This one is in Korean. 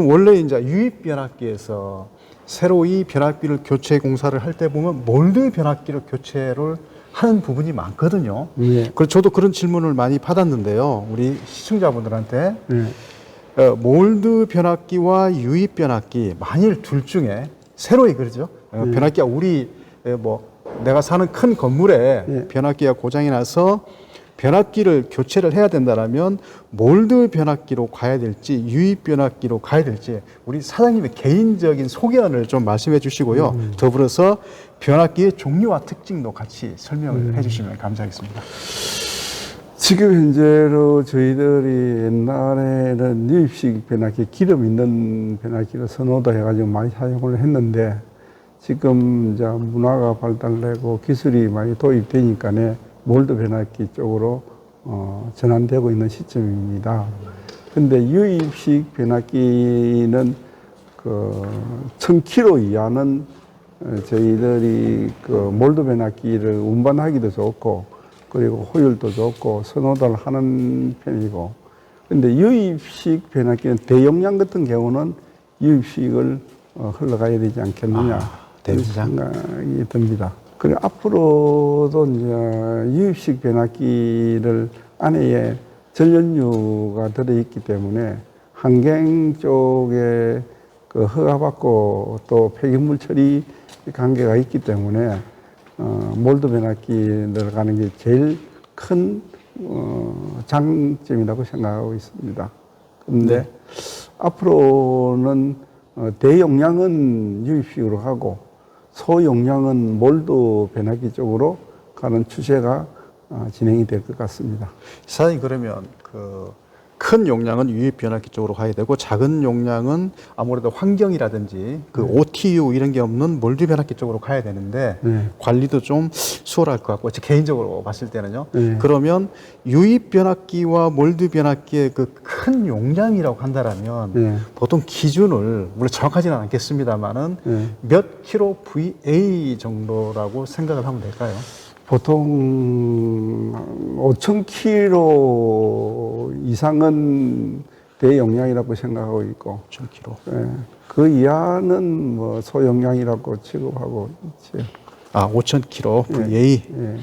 원래 이제 유입 변압기에서 새로 이 변압기를 교체 공사를 할 때 보면 몰드 변압기로 교체를 하는 부분이 많거든요. 예. 그래서 저도 그런 질문을 많이 받았는데요. 우리 시청자분들한테 예. 어, 몰드 변압기와 유입 변압기 만일 둘 중에 새로이 그러죠. 어, 변압기가 우리 에, 뭐 내가 사는 큰 건물에 예. 변압기가 고장이 나서 변압기를 교체를 해야 된다라면 몰드 변압기로 가야 될지 유입 변압기로 가야 될지 우리 사장님의 개인적인 소견을 좀 말씀해 주시고요. 더불어서 변압기의 종류와 특징도 같이 설명을 해 주시면 감사하겠습니다. 지금 현재로 저희들이 옛날에는 유입식 변압기, 기름 있는 변압기를 선호도 해가지고 많이 사용을 했는데 지금 이제 문화가 발달되고 기술이 많이 도입되니까네 몰드 변압기 쪽으로 어, 전환되고 있는 시점입니다. 근데 유입식 변압기는 그 1000km 이하는 어, 저희들이 그 몰드 변압기를 운반하기도 좋고 그리고 효율도 좋고 선호도를 하는 편이고 근데 유입식 변압기는 대용량 같은 경우는 유입식을 어, 흘러가야 되지 않겠느냐 아, 그런 대용량. 생각이 듭니다. 그리고 앞으로도 이제 유입식 변압기를 안에 전연유가 들어있기 때문에 환경 쪽에 그 허가받고 또 폐기물 처리 관계가 있기 때문에 어, 몰드 변압기 들어가는 게 제일 큰 어, 장점이라고 생각하고 있습니다. 근데 앞으로는 어, 대용량은 유입식으로 하고 소용량은 몰드 변압기 쪽으로 가는 추세가 어, 진행이 될 것 같습니다. 사장님 그러면 그 큰 용량은 유입 변압기 쪽으로 가야 되고 작은 용량은 아무래도 환경이라든지 그 OTU 이런 게 없는 몰드 변압기 쪽으로 가야 되는데 네. 관리도 좀 수월할 것 같고 제 개인적으로 봤을 때는요. 네. 그러면 유입 변압기와 몰드 변압기의 그 큰 용량이라고 한다라면 네. 보통 기준을 물론 정확하지는 않겠습니다만은 네. 몇 킬로 VA 정도라고 생각을 하면 될까요? 보통 5천 킬로 이상은 대용량이라고 생각하고 있고 1000킬로. 예, 그 이하는 뭐 소용량이라고 취급하고 있죠. 아, 5,000kg VA. 예.